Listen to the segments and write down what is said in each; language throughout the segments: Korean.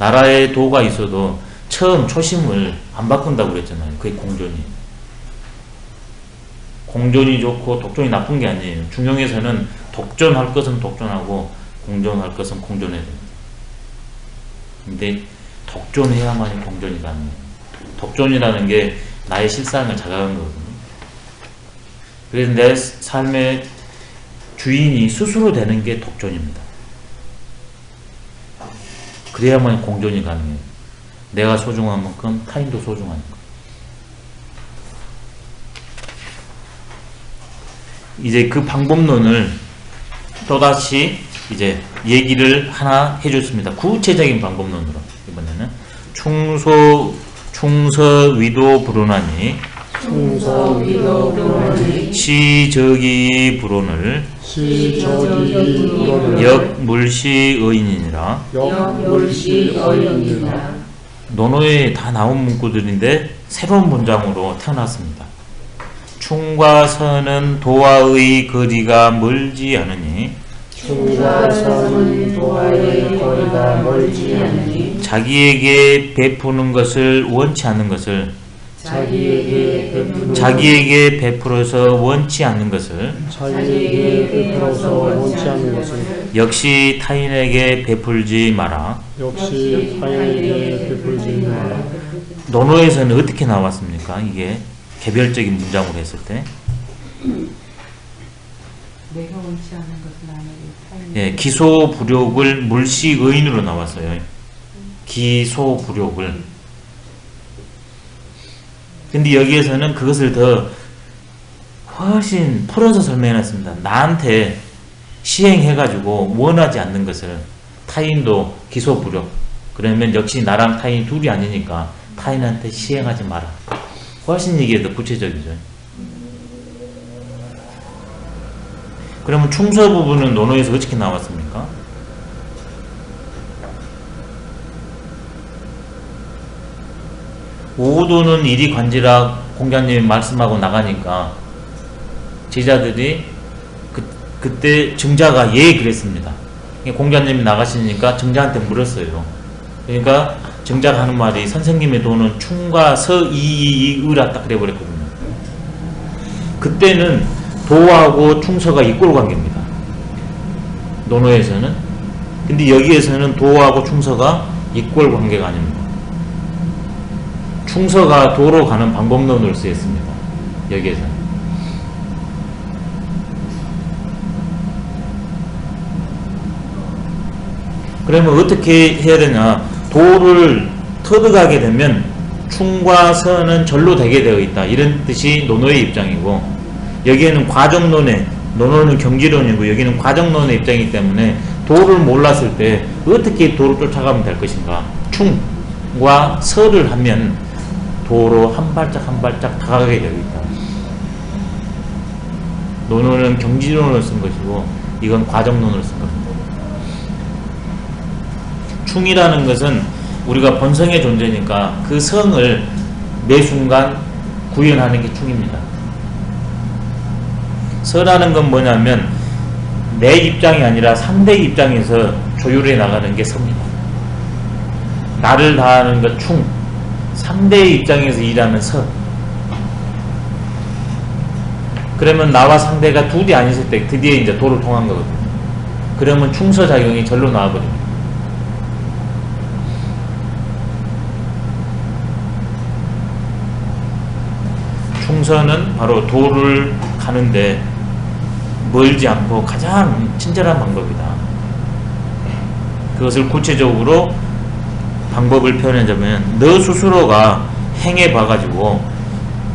나라에 도가 있어도 처음 초심을 안 바꾼다고 그랬잖아요. 그게 공존이. 공존이 좋고 독존이 나쁜 게 아니에요. 중용에서는 독존할 것은 독존하고 공존할 것은 공존해야 됩니다. 근데 독존해야만이 공존이 가능해요. 독존이라는 게 나의 실상을 자각하는 거거든요. 그래서 내 삶의 주인이 스스로 되는 게 독존입니다. 그래야만 공존이 가능해요. 내가 소중한 만큼 타인도 소중하니까. 이제 그 방법론을 또다시 이제 얘기를 하나 해줬습니다. 구체적인 방법론으로 이번에는 충소 충서 위도 불온하니 충서 위도 불온을 시저기 불원을 역물시 어인이라 논어에 다 나온 문구들인데 새로운 문장으로 태어났습니다. 충과 서는 도와의 거리가 멀지 않으니 충과 선은 도와의 거리가 멀지 않으니 자기에게 베푸는 것을 원치 않는 것을 자기에게 베풀어 자기에게 베풀어서 원치 않는 것을 자기에게 베풀어서 원치 않는 것을 역시 타인에게 베풀지 마라. 역시 타인에게 베풀지 마라 논어에서는 어떻게 나왔습니까? 이게 개별적인 문장으로 했을 때 내가 원치 않는 것은 아니고 타인이 예, 기소 부력을 물시 의인으로 나왔어요. 기소 부력을. 근데 여기에서는 그것을 더 훨씬 풀어서 설명해놨습니다. 나한테 시행해가지고 원하지 않는 것을 타인도 기소부력. 그러면 역시 나랑 타인 둘이 아니니까 타인한테 시행하지 마라. 훨씬 이게 더 구체적이죠. 그러면 충서 부분은 논어에서 어떻게 나왔습니까? 오도는 일이 관지라 공자님이 말씀하고 나가니까 제자들이 그, 그때 증자가 예 그랬습니다. 공자님이 나가시니까 증자한테 물었어요. 그러니까 증자가 하는 말이 선생님의 도는 충과 서이이의라 딱 그래버렸거든요. 그때는 도하고 충서가 이꼴 관계입니다. 논어에서는. 근데 여기에서는 도하고 충서가 이꼴 관계가 아닙니다. 충서가 도로 가는 방법론을 쓰였습니다. 여기에서는. 그러면 어떻게 해야 되냐? 도를 터득하게 되면 충과 서는 절로 되게 되어 있다. 이런 뜻이 논어의 입장이고 여기에는 과정론의 논어는 경지론이고 여기는 과정론의 입장이기 때문에 도를 몰랐을 때 어떻게 도를 쫓아가면 될 것인가? 충과 서를 하면 도로 한 발짝 한 발짝 다가가게 되어 있다. 논어는 경지론을 쓴 것이고 이건 과정론을 쓴 겁니다. 충이라는 것은 우리가 본성의 존재니까 그 성을 매 순간 구현하는 게 충입니다. 서라는 건 뭐냐면 내 입장이 아니라 상대 입장에서 조율해 나가는 게 서입니다. 나를 다하는 것 충, 상대의 입장에서 일하는 서. 그러면 나와 상대가 둘이 아니었을 때 드디어 이제 도를 통한 거거든요. 그러면 충서 작용이 절로 나와버립니다. 충서는 바로 도를 가는데 멀지 않고 가장 친절한 방법이다. 그것을 구체적으로 방법을 표현하자면 너 스스로가 행해 봐가지고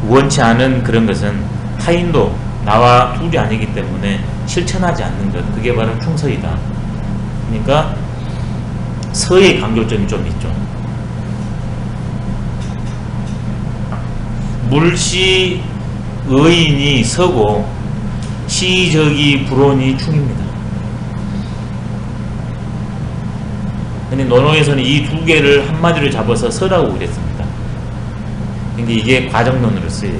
원치 않은 그런 것은 타인도 나와 둘이 아니기 때문에 실천하지 않는 것 그게 바로 충서이다. 그러니까 서의 강조점이 좀 있죠. 물시 의인이 서고 시적이 불온이 충입니다. 근데 논어에서는 이 두 개를 한마디로 잡아서 서라고 그랬습니다. 근데 이게 과정론으로 쓰여요.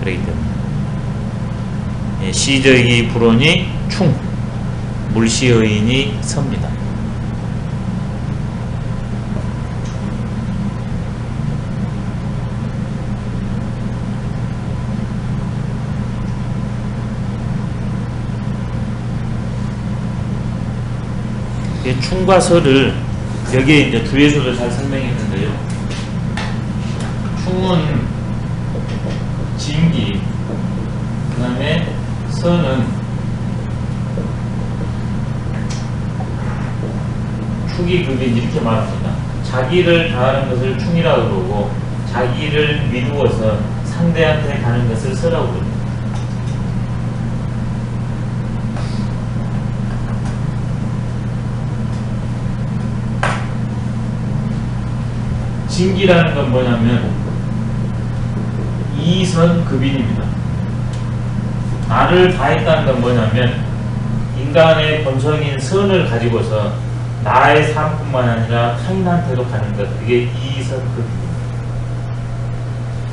그렇기 때문에 예, 시적이 불온이 충, 물시의인이 섭니다. 이 충과 서를 여기에 이제 주에서도 잘 설명했는데요. 충은 진기, 그 다음에 서는 축이 그게 이렇게 말합니다. 자기를 다하는 것을 충이라고 그러고 자기를 미루어서 상대한테 가는 것을 서라고 그럽니다. 진기라는 건 뭐냐면 이선 급인입니다. 나를 다했다는 건 뭐냐면 인간의 본성인 선을 가지고서 나의 삶뿐만 아니라 타인한테도 가는 것 그게 이선급입니다.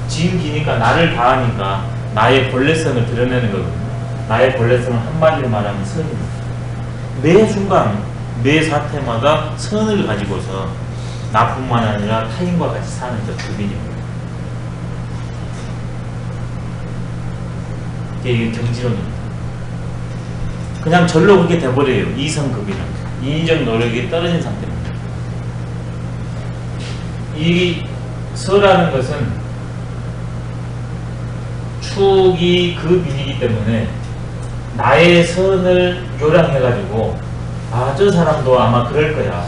진기니까 나를 다하니까 나의 본래성을 드러내는 거거든요. 나의 본래성을 한마디로 말하면 선입니다. 매 순간 매 사태마다 선을 가지고서 나뿐만 아니라 타인과 같이 사는 저 급인입니다. 이게 경지론입니다. 그냥 절로 그렇게 돼버려요. 이성급이는. 인적 노력이 떨어진 상태입니다. 이 서라는 것은 축이 급이기 때문에 나의 선을 요량해가지고 아 저 사람도 아마 그럴 거야.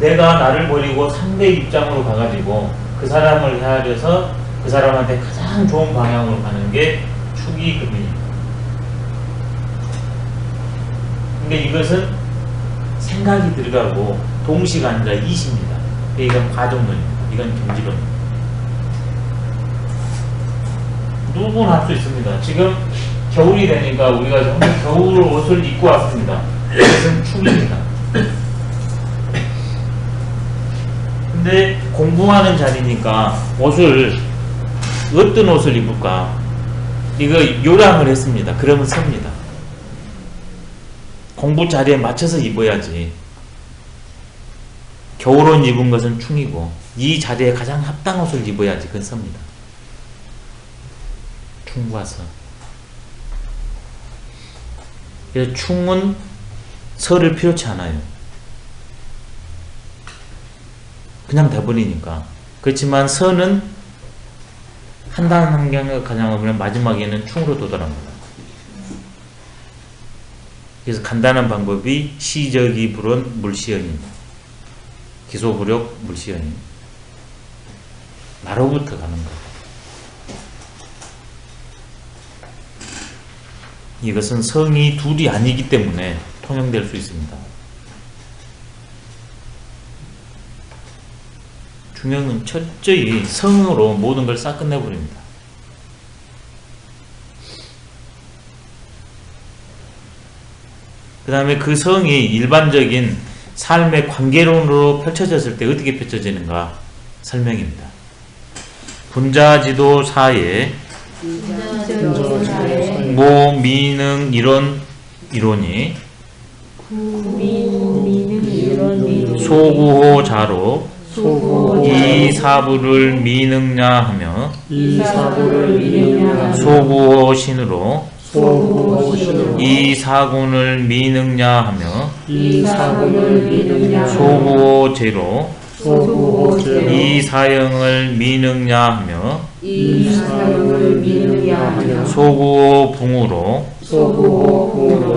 내가 나를 버리고 상대 입장으로 가가지고 그 사람을 헤아려서 그 사람한테 가장 좋은 방향으로 가는 게 축이 급입니다. 근데 이것은 생각이 들어가고 아니라 이시입니다. 이건 과정론입니다. 이건 경지론입니다. 누구나 할 수 있습니다. 지금 겨울이 되니까 우리가 겨울 옷을 입고 왔습니다. 이것은 축입니다. 근데 공부하는 자리니까 옷을 어떤 옷을 입을까? 이거 요량을 했습니다. 그러면 섭니다. 공부 자리에 맞춰서 입어야지. 겨울옷 입은 것은 충이고 이 자리에 가장 합당 옷을 입어야지 그건 섭니다. 충과 서. 그래서 충은 서를 필요치 않아요. 그냥 돼버리니까. 그렇지만 서는 한단 한경을 가장하면 마지막에는 충으로 도달합니다. 그래서 간단한 방법이 시적이 불은 물시연입니다. 기소부력 물시연이 나로부터 가는 거. 이것은 성이 둘이 아니기 때문에 통용될 수 있습니다. 중요한 철저히 성으로 모든 걸 싹 끝내버립니다. 그 다음에 그 성이 일반적인 삶의 관계론으로 펼쳐졌을 때 어떻게 펼쳐지는가 설명입니다. 분자지도 사에 모 미능 이론 이론이 소구호 자로 이 사부를 미능냐 하며 이 사고를 미능냐 소구호 신으로 이 사군을 미능냐 하며 이 미능냐 소구호 제로 소고 제로 이 사형을 미능냐 하며 이 미능냐 소구호 붕으로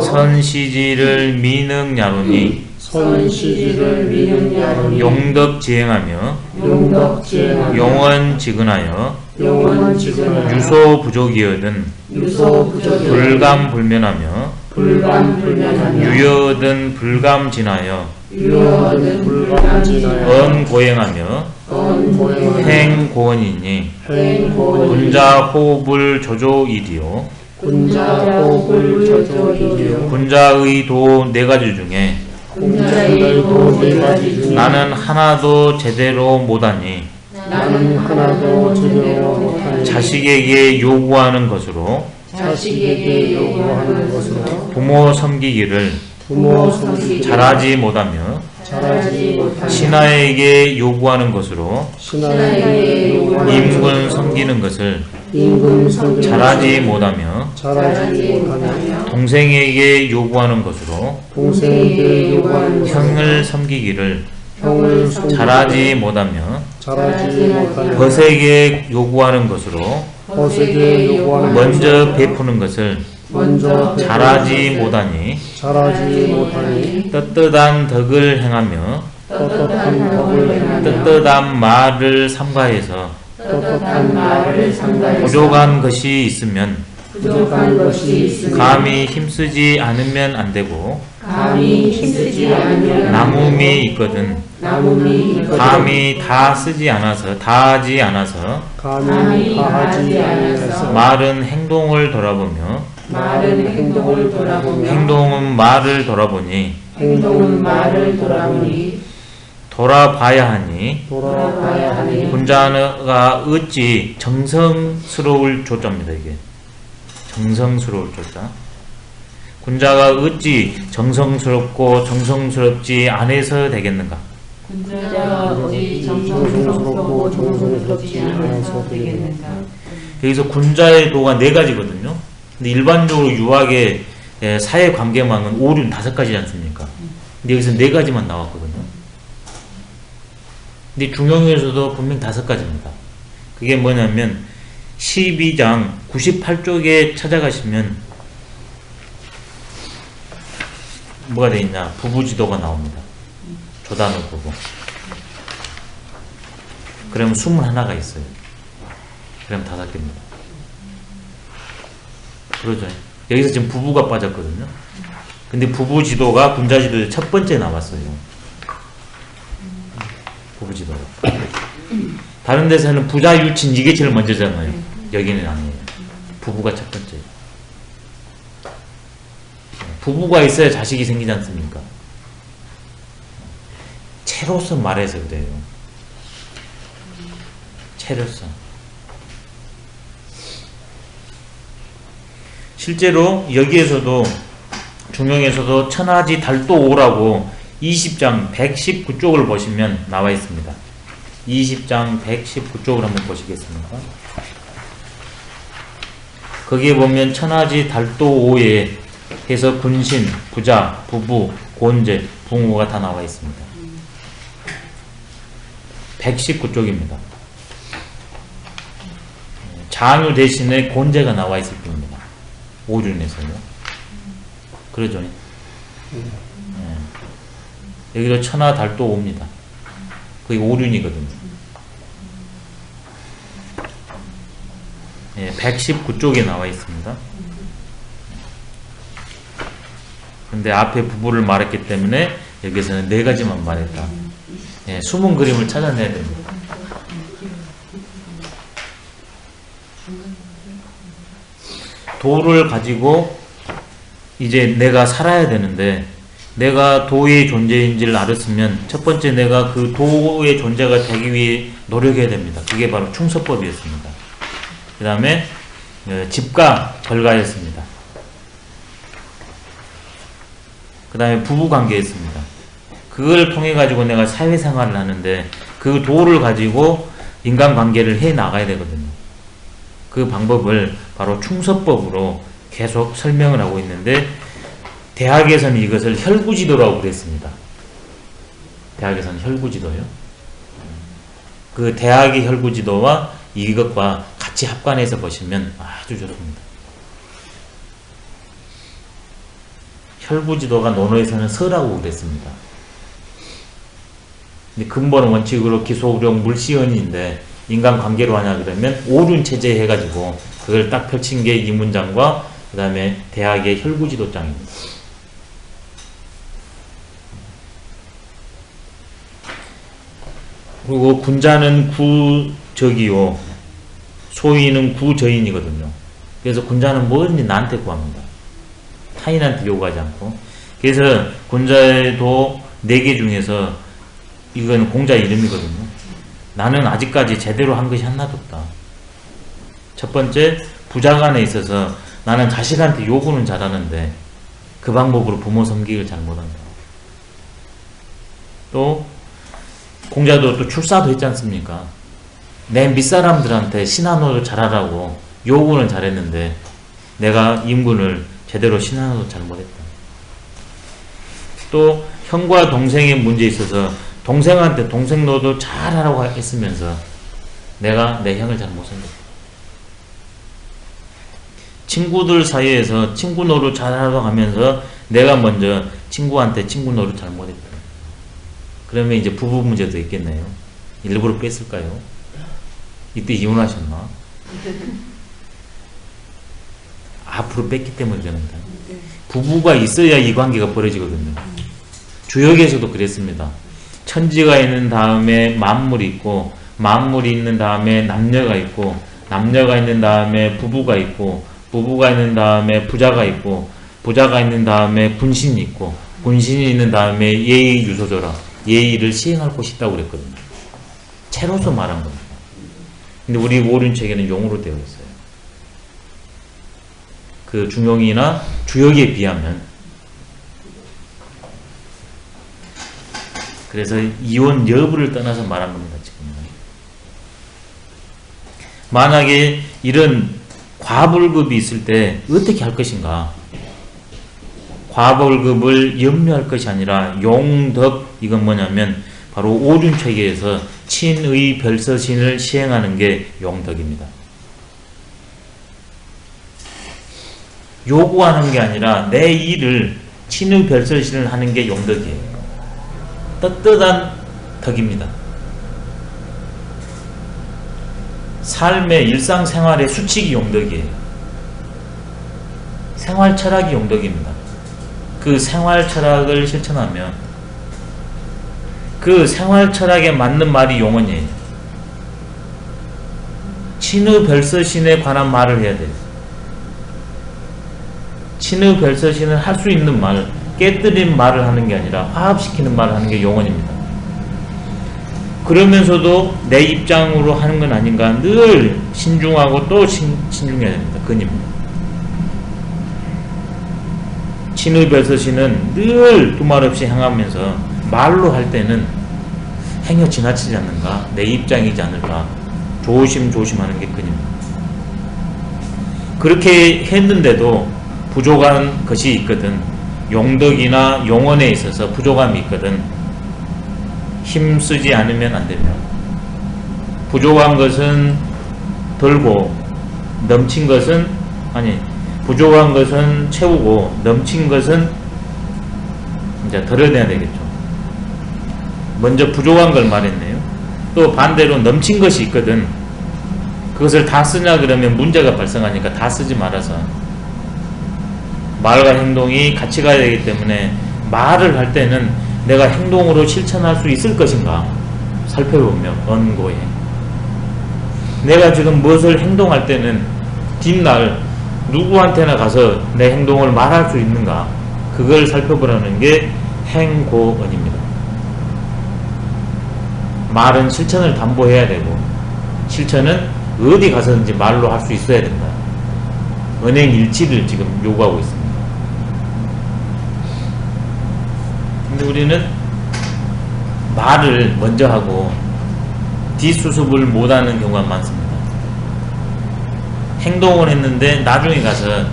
선시지를 미능야로니 선시지를 미능냐 용덕 지행하며 용덕 지행하며 용원 지근하여 영원 지근하여 유소 부족이어든 유소 부족이 불감 불면하며 불감 불면하며 유여든 불감 진하여 유여는 불감 진하여 언 고행하며 언 고행하여 행고원이니 행고은 군자 호흡을 조조이디요. 군자 호흡을 저조이디요. 군자의 도 네 가지 중에 나는 하나도 제대로 못하니 나는 하나도 제대로 못하니 자식에게 요구하는 것으로 자식에게 요구하는 것으로 부모 섬기기를 부모 섬기기 잘하지 못하며 신하에게 요구하는 것으로 신하에게 요구하는 임군 섬기는 것을 임금 섬기기 잘하지 못하며 잘하지 못하며 동생에게 요구하는 것으로 동생에게 요구하는 형을 섬기기를 형을 잘하지 못하며 잘하지 못하며 벗에게 요구하는 것으로 벗에게 요구하는 먼저 베푸는 것을 먼저 잘하지 못하니 잘하지 못하니 떳떳한 덕을 행하며 떳떳한 덕을 행하며 떳떳한 말을 삼가해서 떳떳한 말을 상가해서 부족한 것이 있으면 부족한 것이 있으면 감히 힘쓰지 않으면 안 되고 감히 힘쓰지 않으면 남음이 있거든. 남음이 있거든. 감히 다 쓰지 않아서 다 하지 않아서 감히 다하지 않으면서 말은 행동을 돌아보며 말은 행동을 돌아보며 행동은 말을 돌아보니 행동은 말을 돌아보니 돌아봐야 하니 돌아봐야 하니 군자가 어찌 정성스러울 조자입니다 이게 정성스러울 조자 군자가 어찌 정성스럽고 정성스럽지 않아서 되겠는가? 군자가 어찌 정성스럽고 정성스럽지 않아서 되겠는가? 여기서 군자의 도가 네 가지거든요. 근데 일반적으로 유학의 예, 사회 관계망은 오륜 다섯 가지지 않습니까? 근데 여기서 네 가지만 나왔거든요. 근데 중용에서도 분명 다섯 가지입니다. 그게 뭐냐면 12장 98쪽에 찾아가시면 뭐가 돼 있냐 부부지도가 나옵니다. 조단호 부부. 그러면 21가 있어요. 그럼 다섯 개입니다. 그러죠. 여기서 지금 부부가 빠졌거든요. 근데 부부 지도가 군자 지도에 첫 번째 나왔어요. 부부 지도가. 다른 데서는 부자 유친 이게 제일 먼저잖아요 여기는 아니에요. 부부가 첫 번째. 부부가 있어야 자식이 생기지 않습니까? 채로서 말해서 그래요. 채로서. 실제로 여기에서도 중용에서도 천하지 달도 오라고 20장 119쪽을 보시면 나와 있습니다. 20장 119쪽을 한번 보시겠습니까? 거기에 보면 천하지 달도오에 해서 군신, 부자, 부부, 곤제, 붕호가 다 나와 있습니다. 119쪽입니다. 장유 대신에 곤제가 나와 있을 뿐입니다. 오륜에서요. 그러죠. 예. 여기도 천하 달도 옵니다. 그게 오륜이거든요. 예, 119쪽에 나와 있습니다. 근데 앞에 부부를 말했기 때문에 여기서는 네 가지만 말했다. 예, 숨은 그림을 찾아내야 됩니다. 도를 가지고 이제 내가 살아야 되는데 내가 도의 존재인지를 알았으면 첫 번째 내가 그 도의 존재가 되기 위해 노력해야 됩니다. 그게 바로 충서법이었습니다. 그 다음에 집과 결가였습니다. 그 다음에 부부관계였습니다. 그걸 통해 가지고 내가 사회생활을 하는데 그 도를 가지고 인간관계를 해 나가야 되거든요. 그 방법을 바로 충서법으로 계속 설명을 하고 있는데 대학에서는 이것을 혈구지도라고 그랬습니다. 대학에서는 혈구지도요. 그 대학의 혈구지도와 이것과 같이 합관해서 보시면 아주 좋습니다. 혈구지도가 논어에서는 서라고 그랬습니다. 근본 원칙으로 기소우령 물시언인데 인간관계로 하냐 그러면 오륜 체제 해가지고 그걸 딱 펼친 게 이 문장과 그 다음에 대학의 혈구지도장입니다. 그리고 군자는 구적이요 소인은 구저인이거든요. 그래서 군자는 뭐든지 나한테 구합니다. 타인한테 요구하지 않고. 그래서 군자에도 네 개 중에서 이건 공자 이름이거든요. 나는 아직까지 제대로 한 것이 하나도 없다. 첫 번째, 부자간에 있어서 나는 자식한테 요구는 잘하는데 그 방법으로 부모 섬기기를 잘 못한다. 또 공자도 또 출사도 했지 않습니까? 내 밑사람들한테 신한호를 잘하라고 요구는 잘했는데 내가 임군을 제대로 신하도 잘 못했다. 또 형과 동생의 문제에 있어서 동생한테 동생 노도 잘하라고 했으면서 내가 내 형을 잘 못 섬겼다. 친구들 사이에서 친구 노릇 잘하라고 하면서 내가 먼저 친구한테 친구 노릇 잘못했다. 그러면 이제 부부 문제도 있겠네요. 일부러 뺐을까요? 이때 이혼하셨나? 앞으로 뺐기 때문에 그럽니다. 부부가 있어야 이 관계가 벌어지거든요. 주역에서도 그랬습니다. 천지가 있는 다음에 만물이 있고 만물이 있는 다음에 남녀가 있고 남녀가 있는 다음에 부부가 있고 부부가 있는 다음에 부자가 있고 부자가 있는 다음에 군신이 있고 군신이 있는 다음에 예의 유소조라 예의를 시행할 곳이 있다고 그랬거든요. 채로서 말한 겁니다. 근데 우리 오륜책에는 용어로 되어 있어요. 그 중용이나 주역에 비하면 그래서 이혼 여부를 떠나서 말한 겁니다. 지금은. 만약에 이런 과불급이 있을 때 어떻게 할 것인가? 과불급을 염려할 것이 아니라 용덕 이건 뭐냐면 바로 오륜 체계에서 친의 별서신을 시행하는 게 용덕입니다. 요구하는 게 아니라 내 일을 친의 별서신을 하는 게 용덕이에요. 떳떳한 덕입니다. 삶의 일상생활의 수칙이 용덕이에요. 생활 철학이 용덕입니다. 그 생활 철학을 실천하면 그 생활 철학에 맞는 말이 용언이에요. 친의 별서신에 관한 말을 해야 돼요. 친의 별서신을 할수 있는 말, 깨뜨린 말을 하는 게 아니라 화합시키는 말을 하는 게 용언입니다. 그러면서도 내 입장으로 하는 건 아닌가 늘 신중하고 또 신, 신중해야 됩니다. 그입니다. 친의 별서신은 늘 두말 없이 행하면서 말로 할 때는 행여 지나치지 않는가 내 입장이지 않을까 조심조심하는 게 근입니다. 그렇게 했는데도 부족한 것이 있거든 용덕이나 용언에 있어서 부족함이 있거든 힘쓰지 않으면 안 됩니다. 부족한 것은 덜고 넘친 것은 아니 부족한 것은 채우고 넘친 것은 이제 덜어내야 되겠죠. 먼저 부족한 걸 말했네요. 또 반대로 넘친 것이 있거든. 그것을 다 쓰냐 그러면 문제가 발생하니까 다 쓰지 말아서 말과 행동이 같이 가야 되기 때문에 말을 할 때는 내가 행동으로 실천할 수 있을 것인가 살펴보며 언고해. 내가 지금 무엇을 행동할 때는 뒷날 누구한테나 가서 내 행동을 말할 수 있는가 그걸 살펴보라는 게 행고언입니다. 말은 실천을 담보해야 되고 실천은 어디 가서든지 말로 할 수 있어야 된다. 은행 일치를 지금 요구하고 있습니다. 근데 우리는 말을 먼저 하고 뒷수습을 못하는 경우가 많습니다. 행동을 했는데 나중에 가서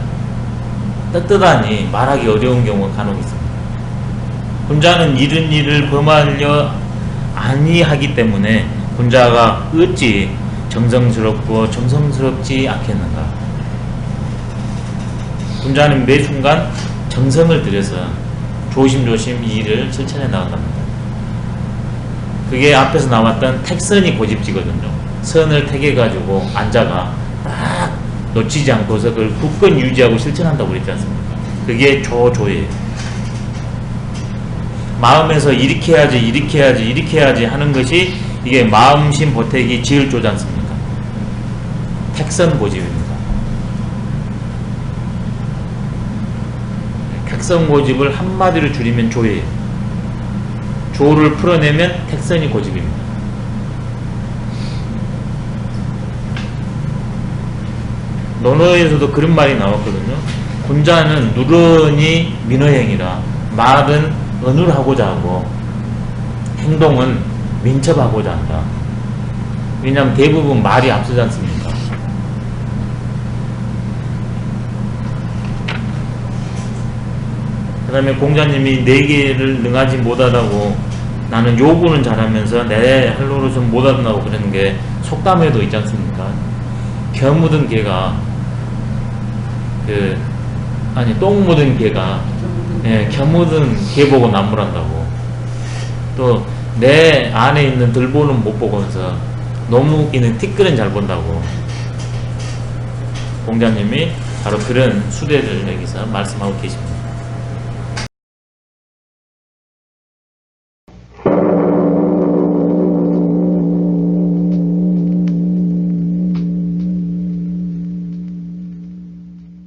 떳떳하니 말하기 어려운 경우가 간혹 있습니다. 혼자는 이른 일을 범하려 아니하기 때문에 혼자가 어찌 정성스럽고 정성스럽지 않겠는가. 혼자는 매 순간 정성을 들여서 조심조심 이 일을 실천해 나간답니다. 그게 앞에서 나왔던 택선이 고집지거든요. 선을 택해가지고 앉아가 딱 놓치지 않고서 그걸 굳건 유지하고 실천한다고 그랬지 않습니까? 그게 조조예요. 마음에서 이렇게 해야지, 이렇게 해야지, 이렇게 해야지 하는 것이 이게 마음심 보태기 지을 조지 않습니까? 택선 고집입니다. 택선 고집을 한마디로 줄이면 조예요. 조를 풀어내면 택선이 고집입니다. 논어에서도 그런 말이 나왔거든요. 군자는 누런이 민어행이라 말은 언을하고자 하고 행동은 민첩하고자 한다. 왜냐하면 대부분 말이 앞서지 않습니까? 그 다음에 공자님이 네 개를 능하지 못하다고 나는 요구는 잘하면서 내할 노릇은 못한다고 그러는 게 속담에도 있지 않습니까? 겨 묻은 개가 그 아니 똥 묻은 개가 예, 겨 묻은 개 보고 나무란다고 또 내 안에 있는 들보는 못 보면서 너무 웃기는 티끌은 잘 본다고 공자님이 바로 그런 수대를 여기서 말씀하고 계십니다.